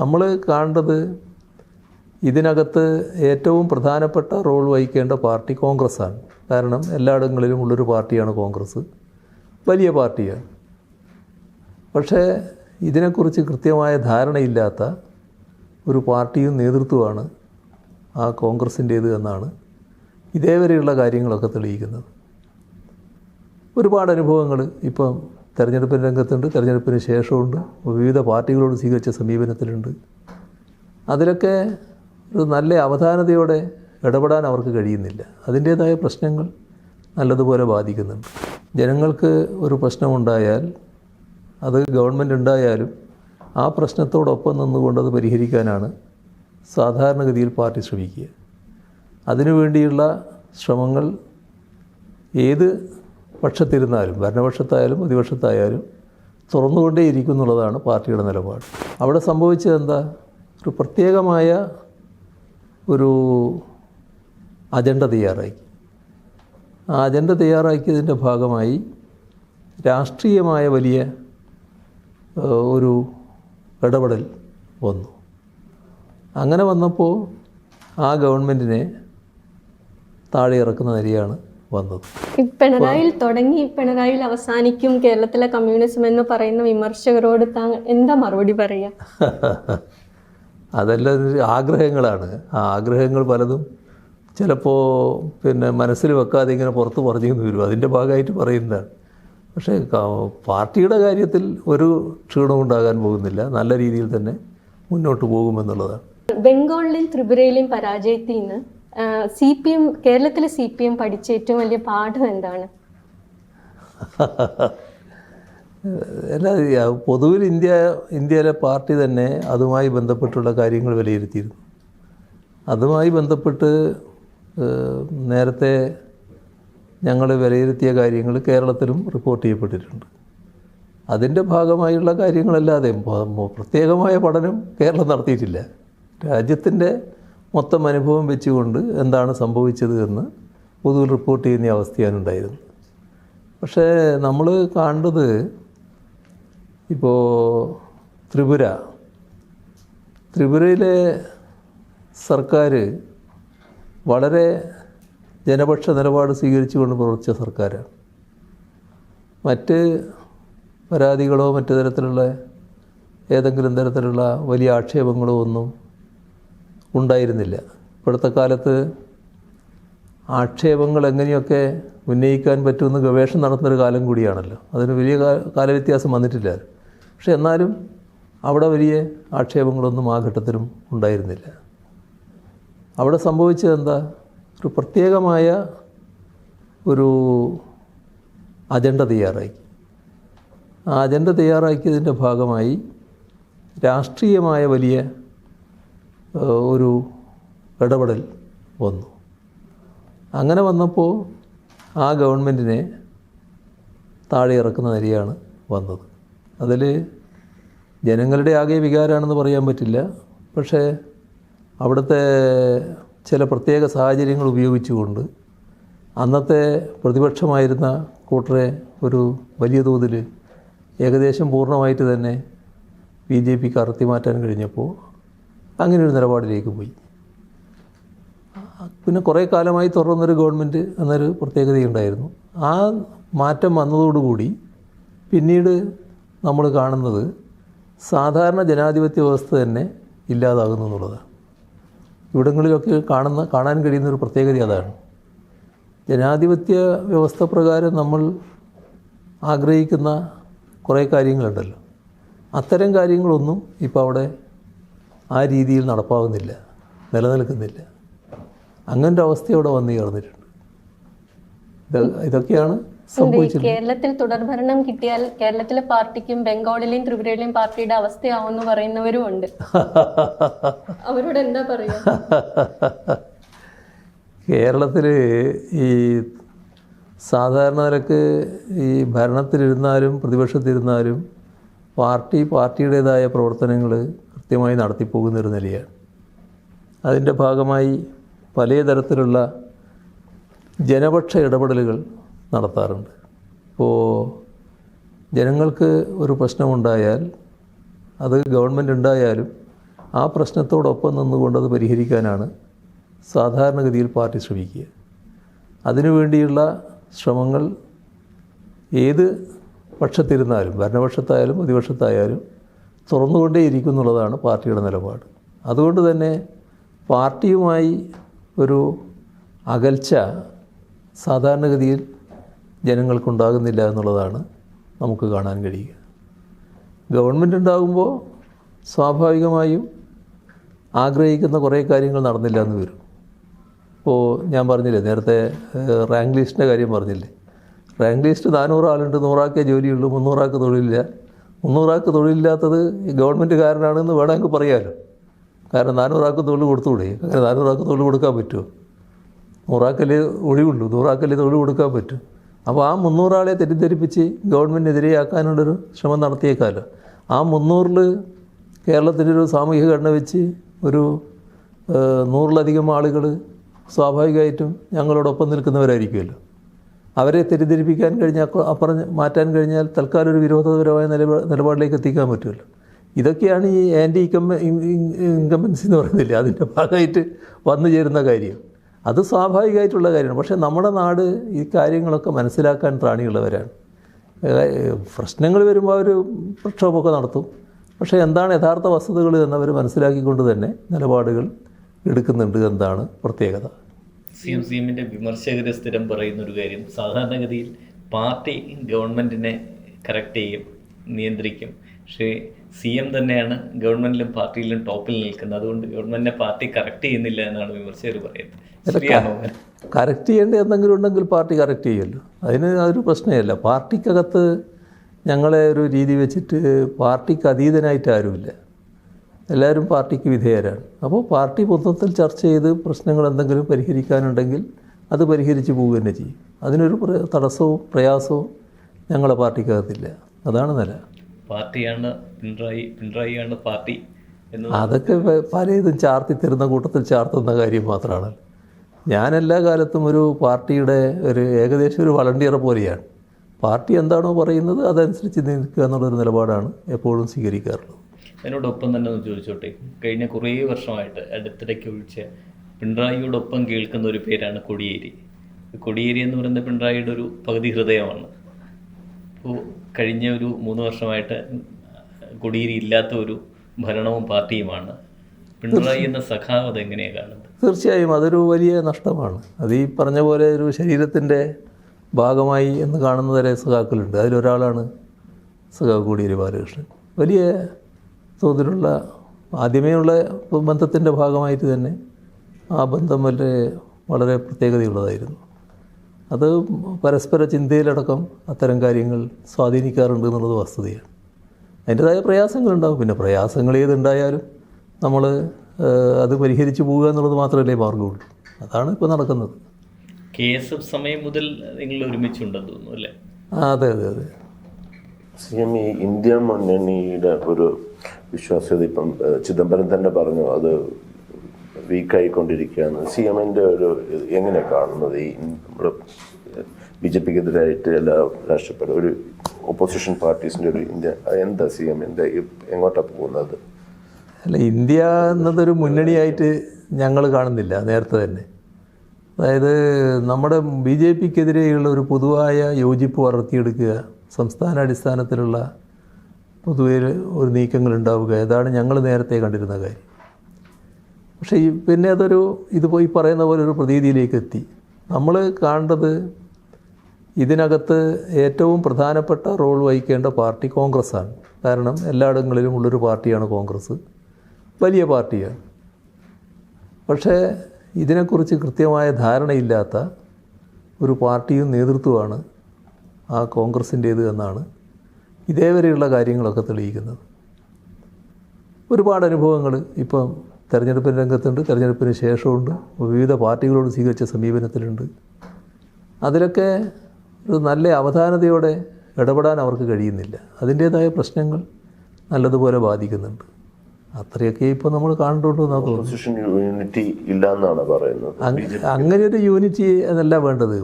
നമ്മൾ കാണേണ്ടത് ഇതിനകത്ത് ഏറ്റവും പ്രധാനപ്പെട്ട റോൾ വഹിക്കേണ്ട പാർട്ടി കോൺഗ്രസ്സാണ്. കാരണം എല്ലായിടങ്ങളിലും ഉള്ളൊരു പാർട്ടിയാണ് കോൺഗ്രസ്. വലിയ പാർട്ടിയാണ്. പക്ഷേ ഇതിനെക്കുറിച്ച് കൃത്യമായ ധാരണയില്ലാത്ത ഒരു പാർട്ടിയും നേതൃത്വമാണ് ആ കോൺഗ്രസിന്റേത് എന്നാണ് ഇതേവരെയുള്ള കാര്യങ്ങളൊക്കെ തെളിയിക്കുന്നത്. ഒരുപാട് അനുഭവങ്ങൾ ഇപ്പം തെരഞ്ഞെടുപ്പിന്റെ രംഗത്തുണ്ട് തെരഞ്ഞെടുപ്പിന് ശേഷമുണ്ട് വിവിധ പാർട്ടികളോട് സ്വീകരിച്ച സമീപനത്തിലുണ്ട്. അതിലൊക്കെ ഒരു നല്ല അവധാനതയോടെ ഇടപെടാൻ അവർക്ക് കഴിയുന്നില്ല. അതിന്റേതായ പ്രശ്നങ്ങൾ നല്ലതുപോലെ ബാധിക്കുന്നുണ്ട്. ജനങ്ങൾക്ക് ഒരു പ്രശ്നമുണ്ടായാൽ അത് ഗവൺമെന്റ് ഉണ്ടായാലും ആ പ്രശ്നത്തോടൊപ്പം നിന്നുകൊണ്ട് അത് പരിഹരിക്കാനാണ് സാധാരണഗതിയിൽ പാർട്ടി ശ്രമിക്കുക. അതിനുവേണ്ടിയുള്ള ശ്രമങ്ങൾ ഏത് പക്ഷത്തിരുന്നാലും ഭരണപക്ഷത്തായാലും പ്രതിപക്ഷത്തായാലും തുറന്നുകൊണ്ടേയിരിക്കും എന്നുള്ളതാണ് പാർട്ടിയുടെ നിലപാട്. അവിടെ സംഭവിച്ചത് എന്താ ഒരു പ്രത്യേകമായ ഒരു അജണ്ട തയ്യാറാക്കി ആ അജണ്ട തയ്യാറാക്കിയതിന്റെ ഭാഗമായി രാഷ്ട്രീയമായ വലിയ ഒരു ഇടപെടൽ വന്നു. അങ്ങനെ വന്നപ്പോൾ ആ ഗവൺമെന്റിനെ താഴെ ഇറക്കുന്ന നിലയാണ് വന്നത്. പിണറായിൽ തുടങ്ങി പിണറായിൽ അവസാനിക്കും കേരളത്തിലെ കമ്മ്യൂണിസം എന്ന് പറയുന്ന വിമർശകരോട് എന്താ മറുപടി പറയാ? അതെല്ലാം ആഗ്രഹങ്ങളാണ്. ആ ആഗ്രഹങ്ങൾ പലതും ചിലപ്പോൾ പിന്നെ മനസ്സിൽ വെക്കാതെ ഇങ്ങനെ പുറത്ത് പറഞ്ഞു വരും. അതിന്റെ ഭാഗമായിട്ട് പറയുന്നതാണ്. പക്ഷേ പാർട്ടിയുടെ കാര്യത്തിൽ ഒരു ക്ഷീണവും ഉണ്ടാകാൻ പോകുന്നില്ല. നല്ല രീതിയിൽ തന്നെ മുന്നോട്ട് പോകുമെന്നുള്ളതാണ്. ബംഗാളിലെയും ത്രിപുരയിലെയും പരാജയത്തിൽ നിന്ന് സി പി എം കേരളത്തിലെ സി പി എം പഠിച്ച ഏറ്റവും വലിയ പാഠം എന്താണ്? അല്ല പൊതുവിൽ ഇന്ത്യ ഇന്ത്യയിലെ പാർട്ടി തന്നെ അതുമായി ബന്ധപ്പെട്ടുള്ള കാര്യങ്ങൾ വിലയിരുത്തിയിരുന്നു. അതുമായി ബന്ധപ്പെട്ട് നേരത്തെ ഞങ്ങൾ വിലയിരുത്തിയ കാര്യങ്ങൾ കേരളത്തിലും റിപ്പോർട്ട് ചെയ്യപ്പെട്ടിട്ടുണ്ട്. അതിന്റെ ഭാഗമായുള്ള കാര്യങ്ങളല്ലാതെ പ്രത്യേകമായ പഠനം കേരളം നടത്തിയിട്ടില്ല. രാജ്യത്തിന്റെ മൊത്തം അനുഭവം വെച്ചുകൊണ്ട് എന്താണ് സംഭവിച്ചത് എന്ന് പൊതുവിൽ റിപ്പോർട്ട് ചെയ്യുന്ന അവസ്ഥയാണ് ഉണ്ടായിരുന്നത് പക്ഷേ നമ്മൾ കാണുന്നത് ഇപ്പോൾ ത്രിപുര. ത്രിപുരയിലെ സർക്കാർ വളരെ ജനപക്ഷ നിലപാട് സ്വീകരിച്ചുകൊണ്ട് പ്രവർത്തിച്ച സർക്കാരാണ്. മറ്റ് പരാതികളോ മറ്റു തരത്തിലുള്ള ഏതെങ്കിലും തരത്തിലുള്ള വലിയ ആക്ഷേപങ്ങളോ ഒന്നും ഉണ്ടായിരുന്നില്ല. ഇപ്പോഴത്തെ കാലത്ത് ആക്ഷേപങ്ങൾ എങ്ങനെയൊക്കെ ഉന്നയിക്കാൻ പറ്റുമെന്ന് ഗവേഷണം നടത്തുന്നൊരു കാലം കൂടിയാണല്ലോ. അതിന് വലിയ കാലവ്യത്യാസം വന്നിട്ടില്ല. പക്ഷെ എന്നാലും അവിടെ വലിയ ആക്ഷേപങ്ങളൊന്നും ആ ഘട്ടത്തിലും ഉണ്ടായിരുന്നില്ല. അവിടെ സംഭവിച്ചത് എന്താ? ഒരു പ്രത്യേകമായ ഒരു അജണ്ട തയ്യാറാക്കി ആ അജണ്ട തയ്യാറാക്കിയതിന്റെ ഭാഗമായി രാഷ്ട്രീയമായ വലിയ ഒരു ഇടപെടൽ വന്നു. അങ്ങനെ വന്നപ്പോൾ ആ ഗവൺമെന്റിനെ താഴെ ഇറക്കുന്ന നിലയാണ് വന്നത്. അതിൽ ജനങ്ങളുടെ ആകെ വികാരമാണെന്ന് പറയാൻ പറ്റില്ല. പക്ഷേ അവിടുത്തെ ചില പ്രത്യേക സാഹചര്യങ്ങൾ ഉപയോഗിച്ചുകൊണ്ട് അന്നത്തെ പ്രതിപക്ഷമായിരുന്ന കൂട്ടരെ ഒരു വലിയ തോതിൽ ഏകദേശം പൂർണമായിട്ട് തന്നെ ബി ജെ പിക്ക് അറുത്തി മാറ്റാൻ കഴിഞ്ഞപ്പോൾ അങ്ങനെ ഒരു നിലപാടിലേക്ക് പോയി. പിന്നെ കുറേ കാലമായി തുടർന്നൊരു ഗവൺമെന്റ് എന്നൊരു പ്രത്യേകതയുണ്ടായിരുന്നു. ആ മാറ്റം വന്നതോടുകൂടി പിന്നീട് നമ്മൾ കാണുന്നത് സാധാരണ ജനാധിപത്യ വ്യവസ്ഥ തന്നെ ഇല്ലാതാകുന്നു എന്നുള്ളതാണ്. ഇവിടങ്ങളിലൊക്കെ കാണുന്ന കാണാൻ കഴിയുന്ന ഒരു പ്രത്യേകത അതാണ്. ജനാധിപത്യ വ്യവസ്ഥ പ്രകാരം നമ്മൾ ആഗ്രഹിക്കുന്ന കുറേ കാര്യങ്ങളുണ്ടല്ലോ. അത്തരം കാര്യങ്ങളൊന്നും ഇപ്പോൾ അവിടെ ആ രീതിയിൽ നടപ്പാകുന്നില്ല നിലനിൽക്കുന്നില്ല. അങ്ങനത്തെ അവസ്ഥ അവിടെ വന്നു ചേർന്നിട്ടുണ്ട്. ഇതൊക്കെയാണ് കേരളത്തിൽ തുടർഭരണം കിട്ടിയാൽ കേരളത്തിലെ പാർട്ടിക്കും ബംഗാളിലെയും ത്രിപുരയിലെയും പാർട്ടിയുടെ അവസ്ഥയാവുമെന്ന് പറയുന്നവരും ഉണ്ട്. അവരോട് എന്താ പറയുക കേരളത്തിൽ ഈ സാധാരണ നിലയ്ക്ക് ഈ ഭരണത്തിലിരുന്നാലും പ്രതിപക്ഷത്തിരുന്നാലും പാർട്ടി പാർട്ടിയുടേതായ പ്രവർത്തനങ്ങൾ കൃത്യമായി നടത്തിപ്പോകുന്നൊരു നിലയാണ്. അതിന്റെ ഭാഗമായി പല തരത്തിലുള്ള ജനപക്ഷ ഇടപെടലുകൾ നടത്താറുണ്ട്. ഇപ്പോൾ ജനങ്ങൾക്ക് ഒരു പ്രശ്നമുണ്ടായാൽ അത് ഗവൺമെന്റ് ഉണ്ടായാലും ആ പ്രശ്നത്തോടൊപ്പം നിന്നുകൊണ്ട് അത് പരിഹരിക്കാനാണ് സാധാരണഗതിയിൽ പാർട്ടി ശ്രമിക്കുക. അതിനുവേണ്ടിയുള്ള ശ്രമങ്ങൾ ഏത് പക്ഷത്തിരുന്നാലും ഭരണപക്ഷത്തായാലും പ്രതിപക്ഷത്തായാലും തുറന്നുകൊണ്ടേയിരിക്കും എന്നുള്ളതാണ് പാർട്ടിയുടെ നിലപാട്. അതുകൊണ്ട് തന്നെ പാർട്ടിയുമായി ഒരു അകൽച്ച സാധാരണഗതിയിൽ ജനങ്ങൾക്കുണ്ടാകുന്നില്ല എന്നുള്ളതാണ് നമുക്ക് കാണാൻ കഴിയുക. ഗവൺമെന്റ് ഉണ്ടാകുമ്പോൾ സ്വാഭാവികമായും ആഗ്രഹിക്കുന്ന കുറേ കാര്യങ്ങൾ നടന്നില്ല എന്ന് വരും. ഇപ്പോൾ ഞാൻ പറഞ്ഞില്ലേ നേരത്തെ റാങ്ക് ലിസ്റ്റിന്റെ കാര്യം പറഞ്ഞില്ലേ? റാങ്ക് ലിസ്റ്റ് നാനൂറ് ആളുണ്ട് നൂറാക്കേ ജോലിയുള്ളൂ മുന്നൂറാക്ക് തൊഴിലില്ല. മുന്നൂറാക്ക് തൊഴിലില്ലാത്തത് ഈ ഗവൺമെന്റ് കാരനാണെന്ന് വേണമെങ്കിൽ പറയാമല്ലോ കാരണം നാനൂറാൾക്ക് തൊഴിൽ കൊടുത്തുകൂടെ? അങ്ങനെ നാനൂറാൾക്ക് തൊഴിൽ കൊടുക്കാൻ പറ്റുമോ? നൂറാക്കല്ലേ ഒഴിവുള്ളൂ. നൂറാക്കല്ലേ തൊഴിൽ കൊടുക്കാൻ പറ്റും. അപ്പോൾ ആ മുന്നൂറാളെ തെറ്റിദ്ധരിപ്പിച്ച് ഗവൺമെന്റിനെതിരെയാക്കാനുള്ളൊരു ശ്രമം നടത്തിയേക്കാമല്ലോ ആ മുന്നൂറിൽ കേരളത്തിന്റെ ഒരു സാമൂഹിക ഘടന വെച്ച് ഒരു നൂറിലധികം ആളുകൾ സ്വാഭാവികമായിട്ടും ഞങ്ങളോടൊപ്പം നിൽക്കുന്നവരായിരിക്കുമല്ലോ. അവരെ തെറ്റിദ്ധരിപ്പിക്കാൻ കഴിഞ്ഞാൽ അപ്പ- അപ്പുറം മാറ്റാൻ കഴിഞ്ഞാൽ തൽക്കാലം ഒരു വിരോധപരമായ നിലപാട് നിലപാടിലേക്ക് എത്തിക്കാൻ പറ്റുമല്ലോ. ഇതൊക്കെയാണ് ഈ ആന്റി ഇൻകമ്പ ഇൻകമ്പൻസി എന്ന് പറയുന്നില്ല? അതിന്റെ ഭാഗമായിട്ട് വന്നു ചേരുന്ന കാര്യം. അത് സ്വാഭാവികമായിട്ടുള്ള കാര്യമാണ്. പക്ഷേ നമ്മുടെ നാട് ഈ കാര്യങ്ങളൊക്കെ മനസ്സിലാക്കാൻ ത്രാണിയുള്ളവരാണ് പ്രശ്നങ്ങൾ വരുമ്പോൾ അവർ പ്രക്ഷോഭമൊക്കെ നടത്തും. പക്ഷേ എന്താണ് യഥാർത്ഥ വസ്തുതകൾ എന്നവർ മനസ്സിലാക്കിക്കൊണ്ട് തന്നെ നിലപാടുകൾ എടുക്കുന്നുണ്ട് എന്നതാണ് പ്രത്യേകത. സി എം സി എമ്മിന്റെ വിമർശകർ സ്ഥിരം പറയുന്ന ഒരു കാര്യം സാധാരണഗതിയിൽ പാർട്ടി ഗവൺമെന്റിനെ കറക്റ്റ് ചെയ്യും നിയന്ത്രിക്കും. പക്ഷേ സി എം തന്നെയാണ് ഗവൺമെന്റിലും പാർട്ടിയിലും ടോപ്പിൽ നിൽക്കുന്നത്. അതുകൊണ്ട് ഗവൺമെന്റിനെ പാർട്ടി കറക്റ്റ് ചെയ്യുന്നില്ല എന്നാണ് വിമർശകർ പറയുന്നത്. കറക്റ്റ് ചെയ്യേണ്ട എന്തെങ്കിലും ഉണ്ടെങ്കിൽ പാർട്ടി കറക്റ്റ് ചെയ്യുമല്ലോ. അതിന് അതൊരു പ്രശ്നമല്ല പാർട്ടിക്കകത്ത് ഞങ്ങളെ ഒരു രീതി വെച്ചിട്ട് പാർട്ടിക്ക് അതീതനായിട്ട് ആരുമില്ല. എല്ലാവരും പാർട്ടിക്ക് വിധേയരാണ്. അപ്പോൾ പാർട്ടി മൊത്തത്തിൽ ചർച്ച ചെയ്ത് പ്രശ്നങ്ങൾ എന്തെങ്കിലും പരിഹരിക്കാനുണ്ടെങ്കിൽ അത് പരിഹരിച്ച് പോവുക തന്നെ ചെയ്യും. അതിനൊരു തടസ്സവും പ്രയാസവും ഞങ്ങളെ പാർട്ടിക്കകത്തില്ല. അതാണ് നില. പാർട്ടിയാണ് പിണറായി പിണറായിയാണ് പാർട്ടി അതൊക്കെ പലതും ചാർത്തി തരുന്ന കൂട്ടത്തിൽ ചാർത്തുന്ന കാര്യം മാത്രമാണ്. ഞാൻ എല്ലാ കാലത്തും ഒരു പാർട്ടിയുടെ ഒരു ഏകദേശം ഒരു വളണ്ടിയർ പോലെയാണ്. പാർട്ടി എന്താണോ പറയുന്നത് അതനുസരിച്ച് നിൽക്കുക എന്നുള്ളൊരു നിലപാടാണ് എപ്പോഴും സ്വീകരിക്കാറുള്ളത്. അതിനോടൊപ്പം തന്നെ ഒന്ന് ചോദിച്ചോട്ടെ? കഴിഞ്ഞ കുറേ വർഷമായിട്ട് അടുത്തിടയ്ക്ക് ഒഴിച്ച് പിണറായിയോടൊപ്പം കേൾക്കുന്ന ഒരു പേരാണ് കൊടിയേരി. കൊടിയേരി എന്ന് പറയുന്നത് പിണറായിയുടെ ഒരു പകുതി ഹൃദയമാണ്. അപ്പോൾ കഴിഞ്ഞ ഒരു മൂന്ന് വർഷമായിട്ട് കൊടിയേരി ഇല്ലാത്ത ഒരു ഭരണവും പാർട്ടിയുമാണ്. പിണറായി എന്ന സഖാവ് അതെങ്ങനെയാണ് കാണുന്നത്? തീർച്ചയായും അതൊരു വലിയ നഷ്ടമാണ്. അത് ഈ പറഞ്ഞ പോലെ ഒരു ശരീരത്തിന്റെ ഭാഗമായി എന്ന് കാണുന്ന തരം സഖാക്കളുണ്ട്. അതിലൊരാളാണ് സഖാവ് കോടിയേരി ബാലകൃഷ്ണൻ. വലിയ തോതിലുള്ള ആദ്യമേ ഉള്ള ബന്ധത്തിന്റെ ഭാഗമായിട്ട് തന്നെ ആ ബന്ധം വളരെ വളരെ പ്രത്യേകതയുള്ളതായിരുന്നു. അത് പരസ്പര ചിന്തയിലടക്കം അത്തരം കാര്യങ്ങൾ സ്വാധീനിക്കാറുണ്ട് എന്നുള്ളത് വസ്തുതയാണ്. അതിന്റെതായ പ്രയാസങ്ങളുണ്ടാവും. പിന്നെ പ്രയാസങ്ങൾ ഏതുണ്ടായാലും നമ്മൾ അത് പരിഹരിച്ചു പോവുക എന്നുള്ളത് മാത്രമല്ലേ മാർഗമുള്ളൂ അതാണ് ഇപ്പോൾ നടക്കുന്നത്. കേസ് സമയം മുതൽ നിങ്ങൾ ഒരുമിച്ചുണ്ടെന്ന് തോന്നുന്നു അല്ലേ? ആ അതെ അതെ അതെ. സി എം ഈ ഇന്ത്യ മുന്നണിയുടെ ഒരു വിശ്വാസ്യത ഇപ്പം ചിദംബരം തന്നെ പറഞ്ഞു അത് വീക്കായിക്കൊണ്ടിരിക്കുകയാണ്. സി എമ്മിന്റെ ഒരു എങ്ങനെ കാണുന്നത്? ഈ നമ്മുടെ ബി ജെ പിക്കെതിരായിട്ട് എല്ലാ രാഷ്ട്രീയ ഒരു ഓപ്പോസിഷൻ പാർട്ടീസിന്റെ ഒരു ഇന്ത്യ എന്താ സി എമ്മിന്റെ എങ്ങോട്ടാണ് പോകുന്നത്? അല്ല ഇന്ത്യ എന്നതൊരു മുന്നണിയായിട്ട് ഞങ്ങൾ കാണുന്നില്ല നേരത്തെ തന്നെ. അതായത് നമ്മുടെ ബി ജെ പിക്കെതിരെയുള്ള ഒരു പൊതുവായ യോജിപ്പ് വളർത്തിയെടുക്കുക സംസ്ഥാന അടിസ്ഥാനത്തിലുള്ള പൊതുവെ ഒരു നീക്കങ്ങൾ ഉണ്ടാവുക ഇതാണ് ഞങ്ങൾ നേരത്തെ കണ്ടിരുന്ന കാര്യം. പക്ഷേ ഈ പിന്നെ അതൊരു ഇത് പോയി പറയുന്ന പോലെ ഒരു പ്രതീതിയിലേക്ക് എത്തി. നമ്മൾ കാണേണ്ടത് ഇതിനകത്ത് ഏറ്റവും പ്രധാനപ്പെട്ട റോൾ വഹിക്കേണ്ട പാർട്ടി കോൺഗ്രസ്സാണ്. കാരണം എല്ലായിടങ്ങളിലും ഉള്ളൊരു പാർട്ടിയാണ് കോൺഗ്രസ്. വലിയ പാർട്ടിയാണ്. പക്ഷേ ഇതിനെക്കുറിച്ച് കൃത്യമായ ധാരണയില്ലാത്ത ഒരു പാർട്ടിയും നേതൃത്വമാണ് ആ കോൺഗ്രസിന്റേത് എന്നാണ് ഇതേവരെയുള്ള കാര്യങ്ങളൊക്കെ തെളിയിക്കുന്നത്. ഒരുപാട് അനുഭവങ്ങൾ ഇപ്പം തെരഞ്ഞെടുപ്പിന് രംഗത്തുണ്ട് തെരഞ്ഞെടുപ്പിന് ശേഷമുണ്ട് വിവിധ പാർട്ടികളോട് സ്വീകരിച്ച സമീപനത്തിലുണ്ട്. അതിലൊക്കെ ഒരു നല്ല അവധാനതയോടെ ഇടപെടാൻ അവർക്ക് കഴിയുന്നില്ല. അതിന്റേതായ പ്രശ്നങ്ങൾ നല്ലതുപോലെ ബാധിക്കുന്നുണ്ട്. അത്രയൊക്കെ ഇപ്പോൾ നമ്മൾ കാണുന്നുണ്ടോ എന്നാണ് തോന്നുന്നത് യൂണിറ്റി ഇല്ല എന്നാണ് പറയുന്നത്. അങ്ങനെ ഒരു യൂണിറ്റി എന്നല്ല വേണ്ടത്.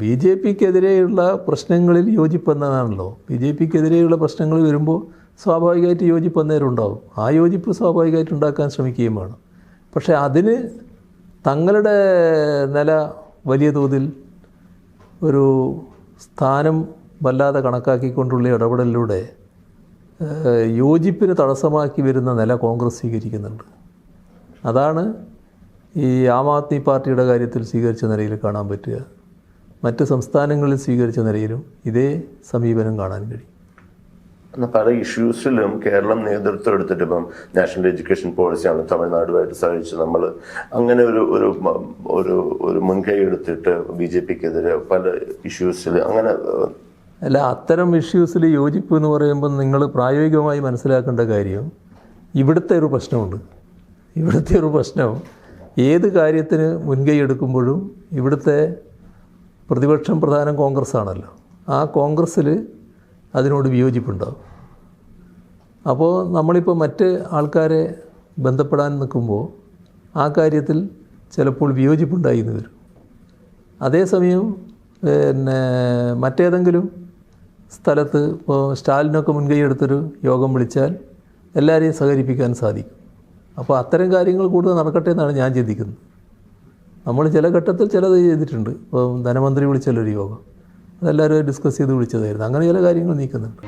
ബി ജെ പിക്കെതിരെയുള്ള പ്രശ്നങ്ങളിൽ യോജിപ്പെന്നതാണല്ലോ ബി ജെ പിക്കെതിരെയുള്ള പ്രശ്നങ്ങൾ വരുമ്പോൾ സ്വാഭാവികമായിട്ട് യോജിപ്പ് അന്നേരം ആ യോജിപ്പ് സ്വാഭാവികമായിട്ട് ഉണ്ടാക്കാൻ ശ്രമിക്കുകയും വേണം. പക്ഷേ അതിന് തങ്ങളുടെ നില വലിയ തോതിൽ ഒരു സ്ഥാനം വല്ലാതെ കണക്കാക്കിക്കൊണ്ടുള്ള ഇടപെടലിലൂടെ യോജിപ്പിന് തടസ്സമാക്കി വരുന്ന നില കോൺഗ്രസ് സ്വീകരിക്കുന്നുണ്ട്. അതാണ് ഈ ആം ആദ്മി പാർട്ടിയുടെ കാര്യത്തിൽ സ്വീകരിച്ച നിലയിൽ കാണാൻ പറ്റുക. മറ്റ് സംസ്ഥാനങ്ങളിൽ സ്വീകരിച്ച നിലയിലും ഇതേ സമീപനം കാണാൻ കഴിയും. പല ഇഷ്യൂസിലും കേരളം നേതൃത്വം എടുത്തിട്ട് ഇപ്പം നാഷണൽ എഡ്യൂക്കേഷൻ പോളിസിയാണ് തമിഴ്നാടുമായിട്ട് സഹകരിച്ച് നമ്മൾ അങ്ങനെ ഒരു ഒരു ഒരു ഒരു മുൻകൈ എടുത്തിട്ട് ബി ജെ പിക്കെതിരെ പല ഇഷ്യൂസിൽ അങ്ങനെ അല്ല അത്തരം ഇഷ്യൂസിൽ യോജിപ്പ് എന്ന് പറയുമ്പോൾ നിങ്ങൾ പ്രായോഗികമായി മനസ്സിലാക്കേണ്ട കാര്യം ഇവിടുത്തെ ഒരു പ്രശ്നമുണ്ട്. ഇവിടുത്തെ ഒരു പ്രശ്നം ഏത് കാര്യത്തിന് മുൻകൈ എടുക്കുമ്പോഴും ഇവിടുത്തെ പ്രതിപക്ഷം പ്രധാനം കോൺഗ്രസ് ആണല്ലോ ആ കോൺഗ്രസ്സിൽ അതിനോട് വിയോജിപ്പുണ്ടാവും. അപ്പോൾ നമ്മളിപ്പോൾ മറ്റ് ആൾക്കാരെ ബന്ധപ്പെടാൻ നിൽക്കുമ്പോൾ ആ കാര്യത്തിൽ ചിലപ്പോൾ വിയോജിപ്പുണ്ടായി എന്ന് വരും. അതേസമയം പിന്നെ മറ്റേതെങ്കിലും സ്ഥലത്ത് ഇപ്പോൾ സ്റ്റാലിനൊക്കെ മുൻകൈ എടുത്തൊരു യോഗം വിളിച്ചാൽ എല്ലാവരെയും സഹകരിപ്പിക്കാൻ സാധിക്കും. അപ്പോൾ അത്തരം കാര്യങ്ങൾ കൂടുതൽ നടക്കട്ടെ എന്നാണ് ഞാൻ ചിന്തിക്കുന്നത്. നമ്മൾ ചില ഘട്ടത്തിൽ ചിലത് ചെയ്തിട്ടുണ്ട്. ഇപ്പോൾ ധനമന്ത്രി വിളിച്ചാലൊരു യോഗം. അതെല്ലാവരും ഡിസ്കസ് ചെയ്ത് വിളിച്ചതായിരുന്നു. അങ്ങനെ ചില കാര്യങ്ങൾ നീക്കുന്നുണ്ട്.